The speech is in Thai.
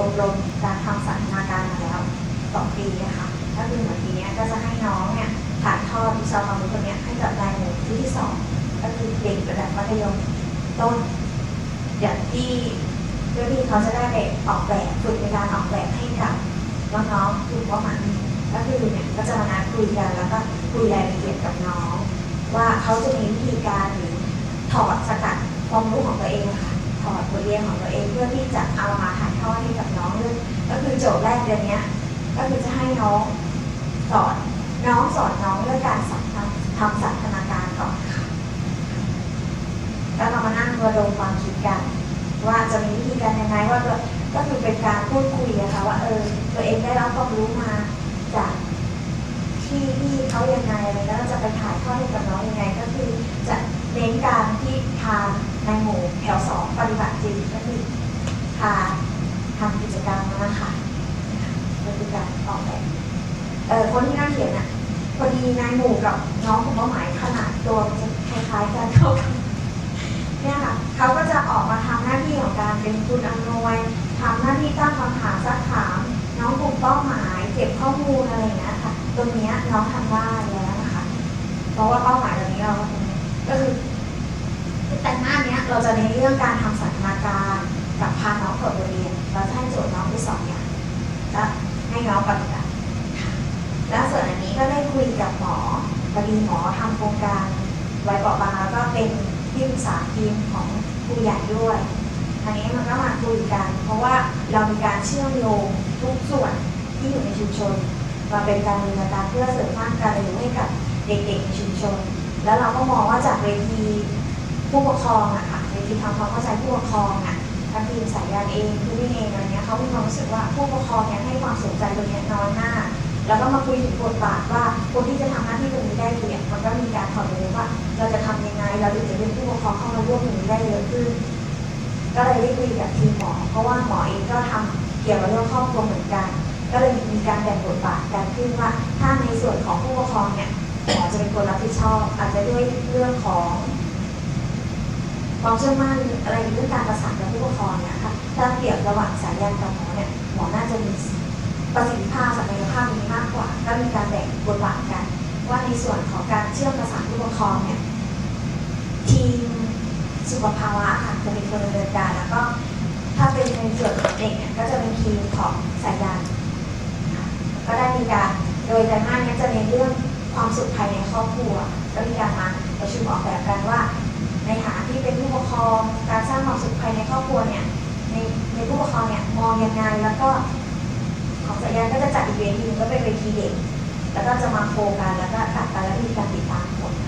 อบรมการทำสันทนาการมาแล้วสองปีนะคะก็คือเหมือนปีนี้ก็จะให้น้องเนี่ยถ่ายทอดวิชาความรู้ตรงเนี้ยให้กับนายหมู่ที่ที่สองก็คือเด็กระดับมัธยมต้นอย่างที่เพื่อที่เขาจะได้ไปออกแบบฝึกในการออกแบบให้กับน้องๆกลุ่มเป้าหมายก็คือเนี่ยก็จะมานัดคุยกันแล้วก็คุยรายละเอียดกับน้อง ว่าเขาจะมีวิธีการหรือถอดสกัดความรู้ของตัวเองค่ะ ถอดบทเรียนของตัวเองเพื่อที่จะเอามาถ่ายทอดให้กับน้องเรื่องก็คือโจทย์แรกเดือนนี้ก็คือจะให้น้องสอนน้องสอนน้องเรื่องการสัมทำทำสันทนาการก่อนค่ะแล้วเรามานั่งระดมความคิดกัน ว่าจะมีวิธีการยังไงว่าก็ก็คือเป็นการพูดคุยอะค่ะว่าเออตัวเองได้รับความรู้มาจากที่ที่เขายังไงอะไรแล้วจะไปถ่ายทอดให้กับน้องยังไง ก็คือจะเน้นการที่พา ในหมู่แถวสองปฏิบัติจริงก็คือพาทำกิจกรรมนะคะก็คือการออกแบบเออคนที่น่าเขียนอะพอดีนายหมู่กับน้องกลุ่มเป้าหมายขนาดตัวจะคล้ายๆกันเข้ากันเนี่ยค่ะเขาก็จะออกมาทำหน้าที่ของการเป็นคุณอำนวยทำหน้าที่ตั้งคำถามซักถาม น้องกลุ่มเป้าหมายเก็บข้อมูลอะไรอย่างเงี้ยค่ะ ตรงเนี้ยน้องทำได้แล้วนะคะ เพราะว่าเป้าหมายตรงนี้เราก็คือ แต่หน้าเนี้ยเราจะในเรื่องการทำสันทนาการกับพาน้องเปิดบทเรียนเราจะให้โจทย์น้องไปสองอย่างและให้น้องปฏิบัติแล้วส่วนอันนี้ก็ได้คุยกับหมอพอดีหมอทำโครงการไว้เปราะบางแล้วก็เป็นที่ปรึกษาทีมของผู้ใหญ่ด้วยทีนี้มันก็มาคุยกัน เพราะว่าเรามีการเชื่อมโยงทุกส่วนที่อยู่ในชุมชนมาเป็นการดำเนินการเพื่อเสริมสร้างการเรียนรู้ให้กับเด็กๆในชุมชน แล้วเราก็มองว่าจากเวที ผู้ปกครองอะค่ะเวทีทำความเข้าใจผู้ปกครองอะทั้งทีมสายยานเองผู้วิ่งเองอะไรเงี้ยเขามีความรู้สึกว่าผู้ปกครองเนี่ยให้ความสนใจตรงเนี้ยน้อยมาก แล้วก็มาคุยถึงบทบาทว่าคนที่จะทำหน้าที่ตรงนี้ได้ดีเนี่ยมันก็มีการถอดเรียว่า เราจะทำยังไง เราถึงจะเป็นผู้ปกครองเข้ามาร่วมตรงนี้ได้เยอะขึ้น ก็เลยได้คุยกับทีมหมอ เพราะว่าหมอเองก็ทำเกี่ยวกับเรื่องครอบครัวเหมือนกัน ก็เลยมีการแบ่งบทบาทกันขึ้นว่า ถ้าในส่วนของผู้ปกครองเนี่ยหมอจะเป็นคนรับผิดชอบ อาจจะด้วยเรื่องของ ความเชื่อมั่นอะไรเรื่องการประสานกับผู้ปกครองเนี่ยค่ะถ้าเปรียบระหว่างสายยานกับหมอเนี่ยหมอน่าจะมีประสิทธิภาพศักยภาพนี้มากกว่า ก็มีการแบ่งบทบาทกัน ว่าในส่วนของการเชื่อมประสานผู้ปกครองเนี่ยทีมสุขภาวะค่ะจะเป็นคนดำเนินการแล้วก็ถ้าเป็นในส่วนของเด็กเนี่ยก็จะเป็นทีมของสายยานก็ได้มีการโดยไตรมาสเนี้จะเน้นเรื่องความสุขภายในครอบครัว ก็มีการมาประชุมออกแบบกันว่า ในฐานะที่เป็นผู้ปกครองการสร้างความสุขภายในครอบครัวเนี่ยในในผู้ปกครองเนี่ยมองยังไงแล้วก็ของสายยานก็จะจัดอีเวนต์หนึงก็เป็นเวทีเด็ก แล้วก็จะมาโฟกันแล้วก็ตัดไปแล้วมีการติดตามผล